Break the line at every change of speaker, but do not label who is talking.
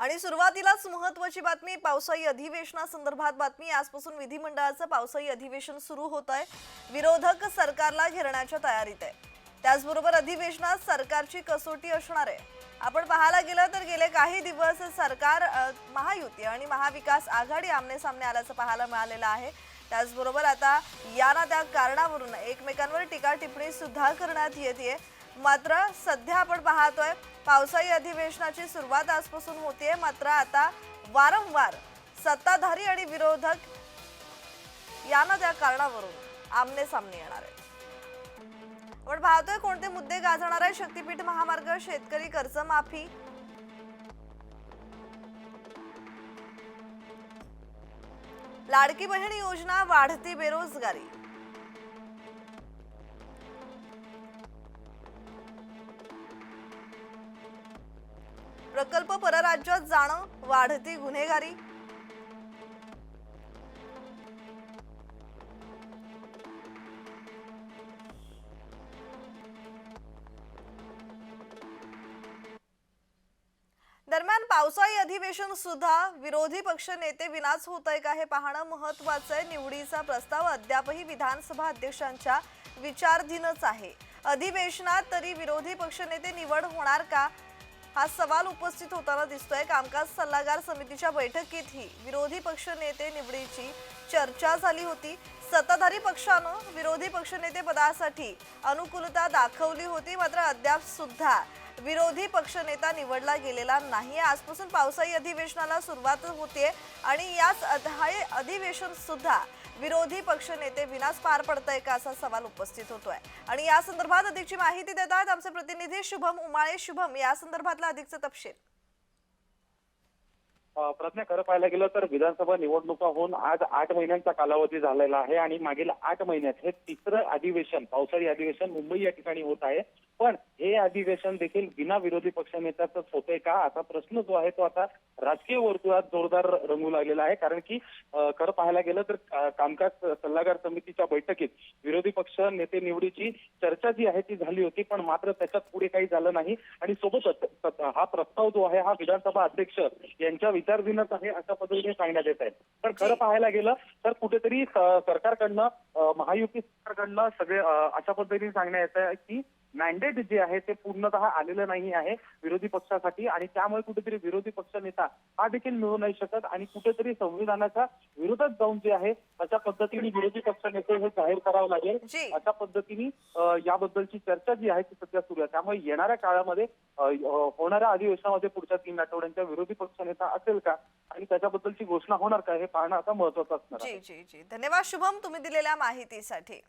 आणि सुरुवातीलाच महत्वाची बातमी पावसाळी अधिवेशनासंदर्भात बातमी. आजपासून विधिमंडळाचं पावसाळी अधिवेशन सुरू होत आहे. विरोधक सरकारला घेरण्याच्या तयारीत आहे. त्याचबरोबर अधिवेशनात सरकारची कसोटी असणार आहे. आपण पाहायला गेलं तर गेले काही दिवस सरकार महायुती आणि महाविकास आघाडी आमने सामने आल्याचं पाहायला मिळालेलं आहे. त्याचबरोबर आता या ना त्या कारणावरून एकमेकांवर टीका टिप्पणी सुद्धा करण्यात येते मात्र सध्या आपण पाहतोय पावसाळी अधिवेशनाची सुरुवात आजपासून होतीये. मात्र आता वारंवार सत्ताधारी आणि विरोधक यांना त्या कारणावरून आमने सामने येणार आहेत. आपण पाहतोय कोणते मुद्दे गाजणार आहे शक्तीपीठ महामार्ग शेतकरी कर्जमाफी. लाडकी बहीण योजना वाढती बेरोजगारी. प्रकल्प परराज्यात जाणं वाढती गुन्हेगारी. दरम्यान पावसाळी अधिवेशन सुद्धा विरोधी पक्ष नेते विनाच होत आहे का हे पाहणं महत्वाचं आहे. निवडीचा प्रस्ताव अद्यापही विधानसभा अध्यक्षांच्या विचारधीनच आहे. अधिवेशनात तरी विरोधी पक्षनेते निवड होणार का? हा सवाल उपस्थित होताना दिसतोय. कामकाज सल्लागार समितीच्या बैठकीतही विरोधी पक्ष नेते निवडीची चर्चा झाली होती. सत्ताधारी पक्षानं विरोधी पक्षनेते पदासाठी अनुकूलता दाखवली होती. मात्र अद्याप सुद्धा विरोधी पक्षनेता निवडला गेलेला नाही. आजपासून पावसाळी अधिवेशनाला सुरुवात होते आणि याच अधाळे अधिवेशन सुद्धा विरोधी पक्षनेते विनाच पार पडतंय का असा सवाल उपस्थित होतोय. आणि या संदर्भात अधिकची माहिती देतात आमचे प्रतिनिधी शुभम उमाळे. शुभम या संदर्भातला अधिकचा तपशील.
प्रश्न प्रज्ञा खरं पाहायला गेलं तर विधानसभा निवडणुका होऊन आज आठ महिन्यांचा कालावधी झालेला आहे आणि मागील आठ महिन्यात हे तिसरं अधिवेशन पावसाळी अधिवेशन मुंबई या ठिकाणी होत आहे. पण हे अधिवेशन देखील बिना विरोधी पक्षनेत्याच होतंय का? असा प्रश्न जो आहे तो आता राजकीय वर्तुळात जोरदार रंगू लागलेला आहे. कारण की खरं पाहायला गेलं तर कामकाज सल्लागार समितीच्या बैठकीत विरोधी पक्ष नेते निवडीची चर्चा जी आहे ती झाली होती पण मात्र त्याच्यात पुढे काही झालं नाही. आणि सोबतच हा प्रस्ताव जो आहे हा विधानसभा अध्यक्ष यांच्या विचारधीनच आहे अशा पद्धतीने सांगण्यात येत आहे. पण खरं पाहायला गेलं तर कुठेतरी सरकारकडनं महायुती सरकारकडनं सगळे अशा पद्धतीने सांगण्यात येत आहे की मॅन्डेट जे आहे ते पूर्णतः आलेलं नाही आहे विरोधी पक्षासाठी आणि त्यामुळे कुठेतरी विरोधी पक्ष नेता हा देखील मिळू नाही शकत आणि कुठेतरी संविधानाच्या विरोधात जाऊन जे आहे अशा पद्धतीने विरोधी पक्ष नेते हे जाहीर करावं लागेल. अशा पद्धतीने याबद्दलची चर्चा जी आहे ती सध्या सुरू आहे. त्यामुळे येणाऱ्या काळामध्ये होणाऱ्या अधिवेशनामध्ये पुढच्या तीन आठवड्यांच्या विरोधी पक्षनेता असेल का आणि त्याच्याबद्दलची घोषणा होणार का हे पाहणं आता महत्वाचं असणार
धन्यवाद शुभम तुम्ही दिलेल्या माहितीसाठी.